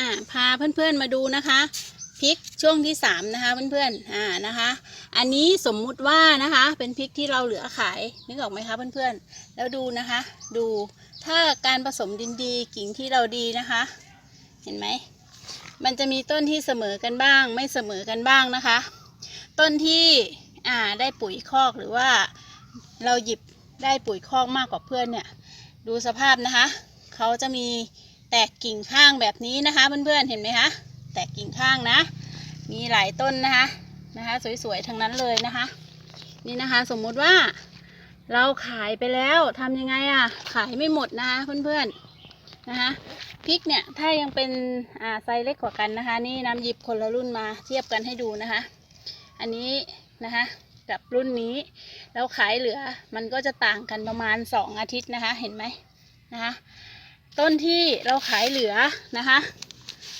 อ่าพาเพื่อนๆมาดูนะคะพริกช่วงที่สามนะคะเพื่อนๆอ่านะคะ อันนี้สมมุติว่านะคะเป็นพริกที่เราเหลือขายนึกออกไหมคะเพื่อนๆ แล้วดูนะคะ ดูถ้าการผสมดินดีกิ่งที่เราดีนะคะ เห็นไหมมันจะมีต้นที่เสมอกันบ้าง ไม่เสมอกันบ้างนะคะ ต้นที่อ่าได้ปุ๋ยคอกหรือว่าเราหยิบได้ปุ๋ยคอกมากกว่าเพื่อนเนี่ย ดูสภาพนะคะ เขาจะมี แตกกิ่งข้างแบบนี้นะคะเพื่อนๆเห็นไหมคะแตกกิ่งข้างนะ มีหลายต้นนะคะนะคะสวยๆทั้งนั้นเลยนะคะ นี่นะคะสมมุติว่าเราขายไปแล้วทำยังไงอะ่ะขายไม่หมดนะคะเพื่อนๆนะคะพริกเนี่ยถ้ายังเป็นอ่าไซส์เล็กกว่ากันนะคะ นี่น้ำหยิบคนละรุ่นมาเทียบกันให้ดูนะคะ อันนี้นะคะกับรุ่นนี้แล้วขายเหลือมันก็จะต่างกันประมาณ 2 อาทิตย์นะคะ เห็นไหมนะคะ ต้นที่เราขายเหลือนะคะ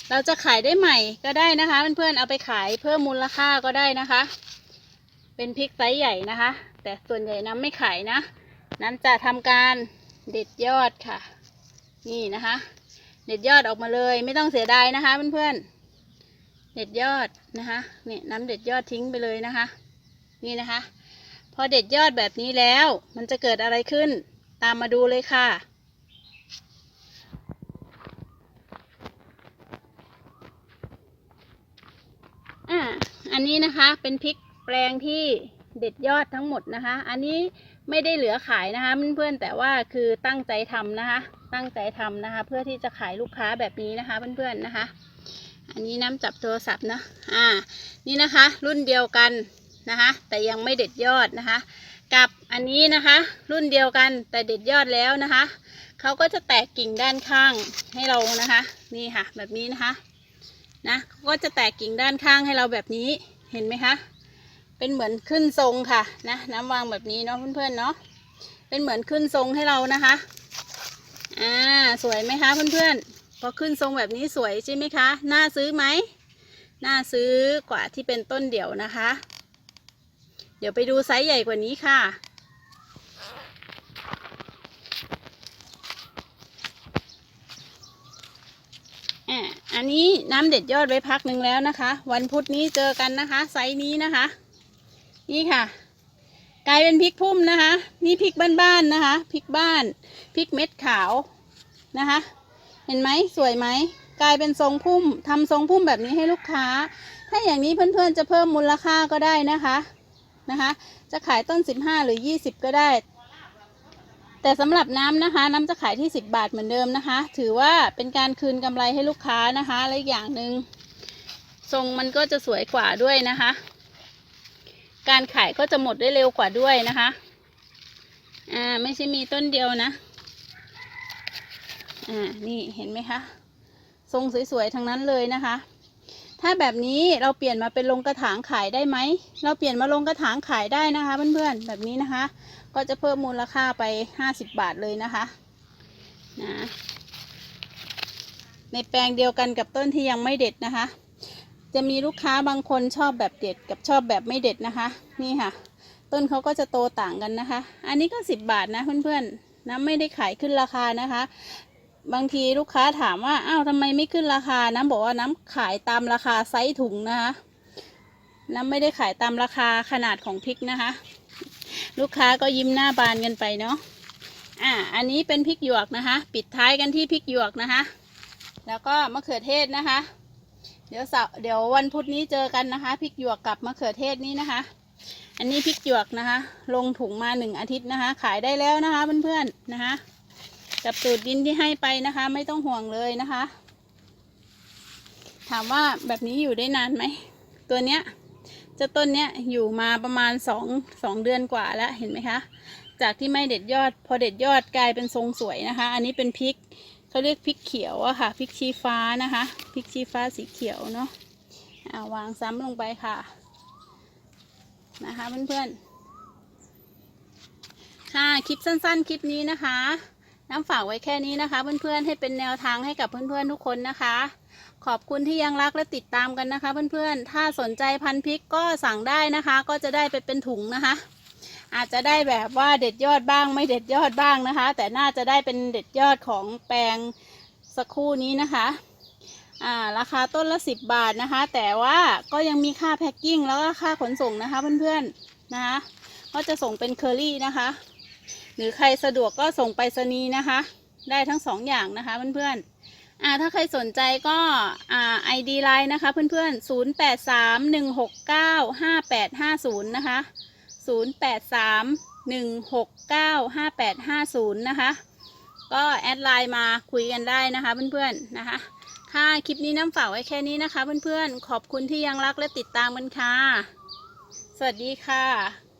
เราจะขายได้ใหม่ก็ได้นะคะ เพื่อนๆเอาไปขายเพิ่มมูลค่าก็ได้นะคะ เป็นพริกไซส์ใหญ่นะคะ แต่ส่วนใหญ่น้ำไม่ขายนะ น้ำจะทำการเด็ดยอดค่ะ นี่นะคะ เด็ดยอดออกมาเลยไม่ต้องเสียดายนะคะเพื่อนๆเด็ดยอดนะคะนี่น้ำเด็ดยอดทิ้งไปเลยนะคะ นี่นะคะ พอเด็ดยอดแบบนี้แล้ว มันจะเกิดอะไรขึ้น ตามมาดูเลยค่ะ อ่า อันนี้นะคะเป็นพริกแปลงที่เด็ดยอดทั้งหมดนะคะ อันนี้ไม่ได้เหลือขายนะคะเพื่อนๆแต่ว่าคือตั้งใจทำนะคะ ตั้งใจทำนะคะ เพื่อที่จะขายลูกค้าแบบนี้นะคะเพื่อนๆนะคะ อันนี้น้ำจับโทรศัพท์นะอ่า นี่นะคะ รุ่นเดียวกันนะคะ แต่ยังไม่เด็ดยอดนะคะ กับอันนี้นะคะ รุ่นเดียวกันแต่เด็ดยอดแล้วนะคะเขาก็จะแตกกิ่งด้านข้างให้เรานะคะ นี่ค่ะ แบบนี้นะคะ นะก็จะแตกกิ่งด้านข้างให้เราแบบนี้เห็นไหมคะ เป็นเหมือนขึ้นทรงค่ะนะน้ำวางแบบนี้เนาะเพื่อนๆเนาะเป็นเหมือนขึ้นทรงให้เรานะคะอ่าสวยไหมคะเพื่อนๆพอขึ้นทรงแบบนี้สวยใช่ไหมคะน่าซื้อไหมน่าซื้อกว่าที่เป็นต้นเดี่ยวนะคะ เดี๋ยวไปดูไซส์ใหญ่กว่านี้ค่ะ อันนี้น้ำเด็ดยอดไว้พักหนึ่งแล้วนะคะ วันพุธนี้เจอกันนะคะ ไซส์นี้นะคะ นี่ค่ะ กลายเป็นพริกพุ่มนะคะ นี่พริกบ้านๆนะคะพริกบ้านพริกเม็ดขาวนะคะ เห็นไหมสวยไหมกลายเป็นทรงพุ่มทำทรงพุ่มแบบนี้ให้ลูกค้า ถ้าอย่างนี้เพื่อนๆจะเพิ่มมูลค่าก็ได้นะคะนะคะ จะขายต้น 15 หรือ 20 ก็ได้ แต่สำหรับน้ำนะคะ น้ำจะขายที่ 10 บาทเหมือนเดิมนะคะ ถือว่าเป็นการคืนกำไรให้ลูกค้านะคะ และอีกอย่างหนึ่งทรงมันก็จะสวยกว่าด้วยนะคะ การขายก็จะหมดได้เร็วกว่าด้วยนะคะ อ่าไม่ใช่มีต้นเดียวนะ อ่านี่เห็นไหมคะ ทรงสวยๆทั้งนั้นเลยนะคะ ถ้าแบบนี้เราเปลี่ยนมาเป็นลงกระถางขายได้ไหม เราเปลี่ยนมาลงกระถางขายได้นะคะเพื่อนๆ แบบนี้นะคะ ก็จะเพิ่มมูลค่าไปห้าสิบาทเลยนะคะ นะ ในแปลงเดียวกันกับต้นที่ยังไม่เด็ดนะคะ จะมีลูกค้าบางคนชอบแบบเด็ดกับชอบแบบไม่เด็ดนะคะ นี่ค่ะ ต้นเขาก็จะโตต่างกันนะคะ อันนี้ก็สิบบาทนะเพื่อนๆนะไม่ได้ขายขึ้นราคานะคะ บางทีลูกค้าถามว่าอ้าวทำไมไม่ขึ้นราคาน้ำบอกว่าน้ำขายตามราคาไซส์ถุงนะคะน้ำไม่ได้ขายตามราคาขนาดของพริกนะคะ ลูกค้าก็ยิ้มหน้าบานกันไปเนาะอ่าอันนี้เป็นพริกหยวกนะคะ ปิดท้ายกันที่พริกหยวกนะคะ แล้วก็มะเขือเทศนะคะ เดี๋ยวเสาเดี๋ยววันพุธนี้เจอกันนะคะพริกหยวกกับมะเขือเทศนี้นะคะ อันนี้พริกหยวกนะคะ ลงถุงมาหนึ่งอาทิตย์นะคะ ขายได้แล้วนะคะเพื่อนๆนะคะ กับสูตรดินที่ให้ไปนะคะ ไม่ต้องห่วงเลยนะคะ ถามว่าแบบนี้อยู่ได้นานไหม ตัวเนี้ยเจ้าต้นเนี้ยอยู่มาประมาณสองสองเดือนกว่าแล้วเห็นไหมคะ จากที่ไม่เด็ดยอด พอเด็ดยอดกลายเป็นทรงสวยนะคะ อันนี้เป็นพริกเขาเรียกพริกเขียวอะค่ะพริกชี้ฟ้านะคะพริกชี้ฟ้าสีเขียวเนาะอาวางซ้ำลงไปค่ะ นะคะเพื่อนๆค่ะคลิปสั้นๆ คลิปนี้นะคะ น้ำฝากไว้แค่นี้นะคะ เพื่อนๆให้เป็นแนวทางให้กับเพื่อนๆทุกคนนะคะ ขอบคุณที่ยังรักและติดตามกันนะคะ เพื่อนๆ ถ้าสนใจพันธุ์พริกก็สั่งได้นะคะ ก็จะได้ไปเป็นถุงนะคะ อาจจะได้แบบว่าเด็ดยอดบ้างไม่เด็ดยอดบ้างนะคะ แต่น่าจะได้เป็นเด็ดยอดของแปลงสักครู่นี้นะคะอ่าราคาต้นละ 10 บาทนะคะ แต่ว่าก็ยังมีค่าแพ็คกิ้งแล้วก็ค่าขนส่งนะคะเพื่อนๆนะคะก็จะส่งเป็นเคอรี่นะคะ รือใครสะดวกก็ส่งไปรษณีย์นะคะ ได้ทั้งสองอย่างนะคะเพื่อนๆอ่าถ้าใครสนใจก็อ่า ID Line นะคะเพื่อนๆ0 8 3 1 6 9 5 8 5 0นะคะ0 8 3 1 6 9 5 8 5 0นะคะ ก็แอดไลน์มาคุยกันได้นะคะเพื่อนๆนะคะค่ะ คลิปนี้น้ำฝากไว้แค่นี้นะคะเพื่อนๆ ขอบคุณที่ยังรักและติดตามกันค่ะ สวัสดีค่ะ